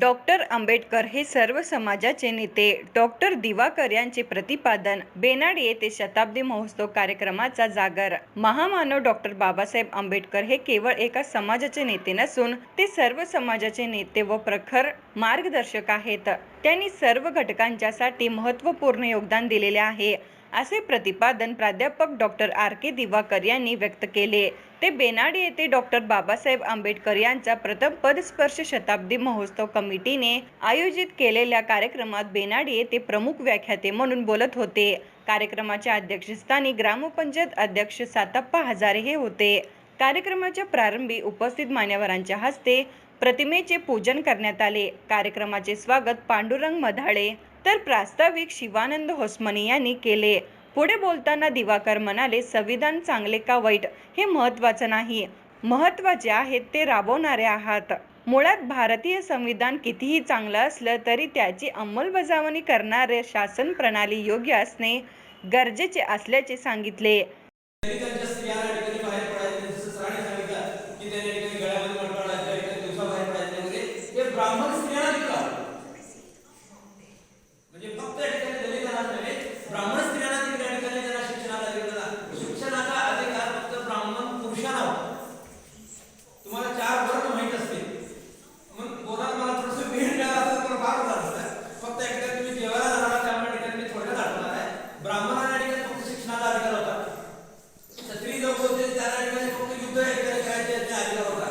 Doctor Ambedkar हे सर्व समाजाचे नेते. डॉक्टर दिवाकर यांचे प्रतिपादन बेनाड येथे शताब्दी महोत्सव कार्यक्रमाचा जागर. महामानव डॉक्टर बाबासाहेब आंबेडकर हे केवळ एका समाजाचे नेते नसून ते सर्व समाजाचे नेते व प्रखर मार्गदर्शक आहेत. त्यांनी सर्व घटकांच्यासाठी महत्त्वपूर्ण योगदान दिलेले आहे असे प्रतिपादन प्राध्यापक डॉक्टर आर के दिवाकर यांनी व्यक्त केले. ते बेनाड येथे डॉक्टर बाबासाहेब आंबेडकर यांचा प्रथम पदस्पर्श शताब्दी महोत्सव कमिटीने आयोजित केलेल्या कार्यक्रमात बेनाड येथे प्रमुख व्याख्याते म्हणून बोलत होते. कार्यक्रमाच्या अध्यक्षस्थानी ग्रामपंचायत अध्यक्ष सातप्पा हजारे हे होते. कार्यक्रमाच्या प्रारंभी उपस्थित मान्यवरांच्या हस्ते प्रतिमेचे पूजन करण्यात आले. कार्यक्रमाचे स्वागत पांडुरंग मधाळे तर प्रास्ताविक शिवानंद होसमनी यांनी केले. पुढे बोलताना दिवाकर म्हणाले संविधान चांगले का वाईट? हे महत्त्वाचं नाही. महत्त्वाचे आहेत ते राबवणारे आहात. मुळात भारतीय संविधान कितीही चांगलं असलं तरी त्याची अंमलबजावणी करणारे शासन प्रणाली योग्य असणे गरजेचे असल्याचे सांगितले दलितांच्या स्त्रियांना या ठिकाणी बाहेर पडायचं जसं सरांनी सांगितलं की त्या ठिकाणी गळ्यामध्ये मटका टाकायचा, या ठिकाणी दिवसा बाहेर पडायचं वगैरे हे ब्राह्मण स्त्रियांना देखील आहे. म्हणजे फक्त या ठिकाणी दलितांना नव्हे ब्राह्मण स्त्रियांना देखील या ठिकाणी त्यांना शिक्षणाचा अधिकार आहे. शिक्षणाचा अधिकार फक्त ब्राह्मण पुरुषांना होता. तुम्हाला चार वर्ग माहीत असतील मग बोला मला थोडंसं वेळ मिळाला असता तर मला फार बरं असतं फक्त या ठिकाणी तुम्ही जेवायला जाणार त्यामुळे या ठिकाणी मी थोडक्यात आठवणार आहे ब्राह्मणांना या ठिकाणी फक्त शिक्षणाचा अधिकार होता क्षत्रिय लोक होते त्यांना ठिकाणी फक्त युद्ध या ठिकाणी करायचे याचा अधिकार होता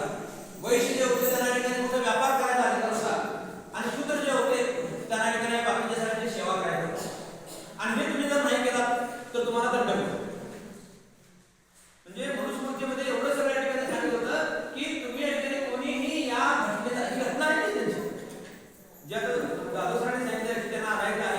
वैश्य जे होते त्यांना ठिकाणी फक्त व्यापार करायचा अधिकार होता आणि शूद्र जे होते त्यांना ठिकाणी बाकीच्या सगळ्यांची सेवा करायची होती आणि हे तुम्ही जर नाही केला तर तुम्हाला दंड मिळतो म्हणजे मनुस्मृतीमध्ये एवढं सगळं या ठिकाणी सांगितलं होतं की तुम्ही या ठिकाणी कोणीही या घटनेचा ही घटना आहे त्यांची ज्या जाधव सरांनी सांगितलं की त्यांना आणायचं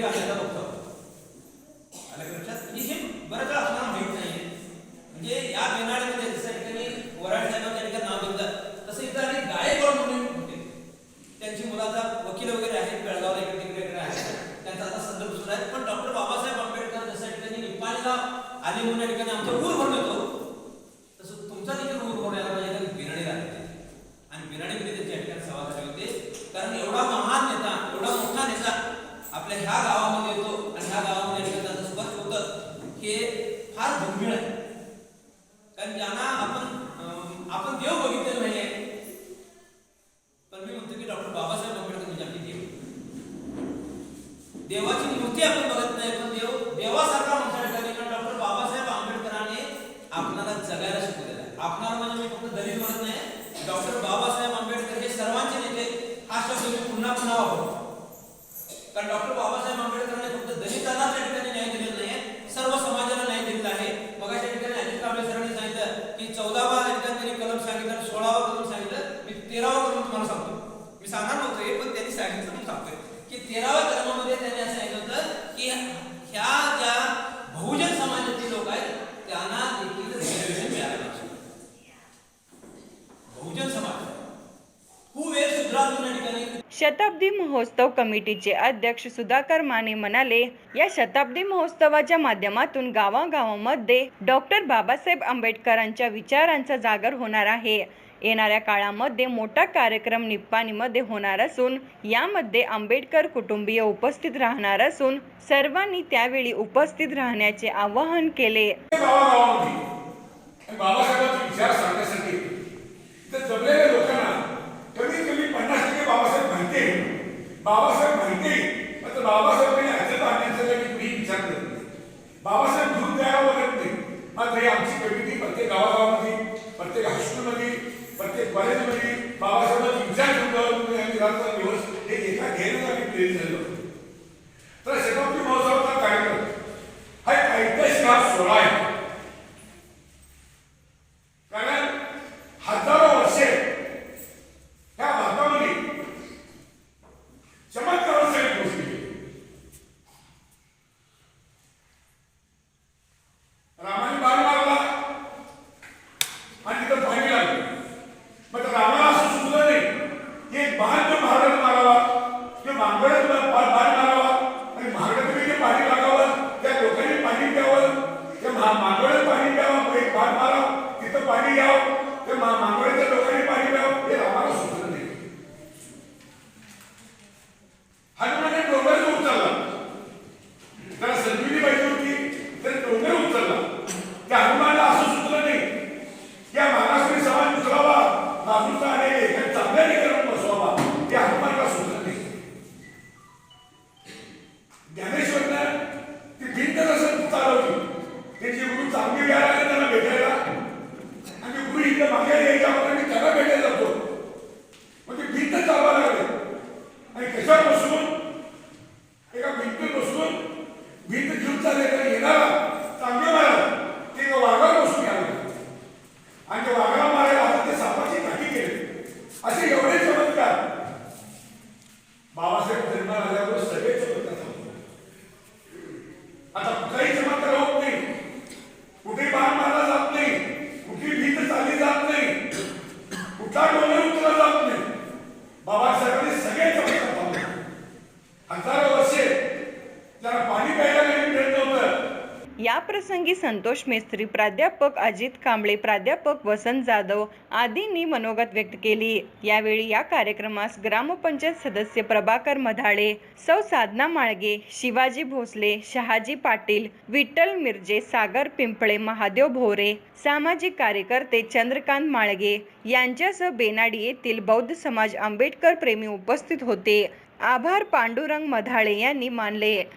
त्याचा उल्लेख बघतो आलं लक्षात म्हणजे हे बरं का आपल्याला माहीत नाही म्हणजे या बेनाड्यामध्ये जसं ठिकाणी वराड साहेबांच्या ठिकाणी नाव घेतलं तसं इथं आणि गायकवाड म्हणून होते त्यांची मुलाचा वकील वगैरे आहेत बेळगावला इकडे तिकडे इकडे आहेत त्यांचा आता संदर्भ सुद्धा आहे पण डॉक्टर बाबासाहेब आंबेडकर जसं ठिकाणी निपाणीला आली म्हणून या ठिकाणी आमचं ऊर भरलं येतो तसं तुमचा देखील ऊर भरून यायला पाहिजे कारण बिराणी राहते आणि बिराणीमध्ये त्यांची या ठिकाणी सभा झाली होती कारण एवढा महान नेता एवढा मोठा नेता आपल्या ह्या गावामध्ये येतो आणि ह्या गावामध्ये या ठिकाणी त्याचं स्पष्ट होतं हे फार दुर्मिळ आहे कारण ज्यांना आपण अं, आपण देव बघितलेलं नाहीये पण मी म्हणतो की डॉक्टर बाबासाहेब आंबेडकर म्हणजे आपली देव देवाची मूर्ती आपण बघत नाही पण देव देवासारखा म्हणता ठिकाणी कारण डॉक्टर बाबासाहेब आंबेडकरांनी आपणाला जगायला शिकवलेलं आहे आपणाला म्हणजे मी फक्त दलित म्हणत नाही डॉक्टर बाबासाहेब आंबेडकर हे सर्वांचे नेते हा शब्द मी पुन्हा पुन्हा वापरतो. कारण डॉक्टर बाबासाहेब आंबेडकरांनी फक्त दलितांनाच या ठिकाणी न्याय दिलेला नाही सर्व समाजाला न्याय दिलेला आहे. मग अशा ठिकाणी अजित कांबळे सरांनी सांगितलं की चौदावा या ठिकाणी त्यांनी कलम सांगितलं सोळावा कलम सांगितलं मी तेरावा कलम तुम्हाला सांगतो. मी सांगणार नव्हतो पण त्यांनी सांगितलं म्हणून सांगतोय. की तेराव्या कलमामध्ये त्यांनी असं शताब्दी महोत्सव कमिटीचे अध्यक्ष सुधाकर माने म्हणाले या शताब्दी महोत्सवाच्या माध्यमातून गावागावामध्ये डॉक्टर बाबासाहेब आंबेडकरांच्या विचारांचा जागर होणार आहे. येणाऱ्या काळामध्ये मोठा कार्यक्रम निप्पाणीमध्ये होणार असून यामध्ये आंबेडकर कुटुंबीय उपस्थित राहणार असून सर्वांनी त्यावेळी उपस्थित राहण्याचे आवाहन केले. बाबासाहेबांचे विचार सांगण्यासाठी तर जमलेल्या लोकांना कमीत कमी पन्नास टक्के बाबासाहेब माहिती आहे बाबासाहेब माहिती आहे मात्र बाबासाहेबांनी अत्यंत आणण्यासाठी मी विचार करत नाही. बाबासाहेब दूध द्यावं बघत नाही मात्र आमची कमिटी आणि संतोष मेस्त्री प्राध्यापक अजित कांबळे प्राध्यापक वसंत जाधव आदींनी मनोगत व्यक्त केली. यावेळी या कार्यक्रमास ग्रामपंचायत सदस्य प्रभाकर मधाळे सौ साधना माळगे शिवाजी भोसले शहाजी पाटील विठ्ठल मिरजे सागर पिंपळे महादेव भोरे सामाजिक कार्यकर्ते चंद्रकांत माळगे यांच्यासह बेनाडी येथील बौद्ध समाज आंबेडकर प्रेमी उपस्थित होते. आभार पांडुरंग मधाळे यांनी मानले.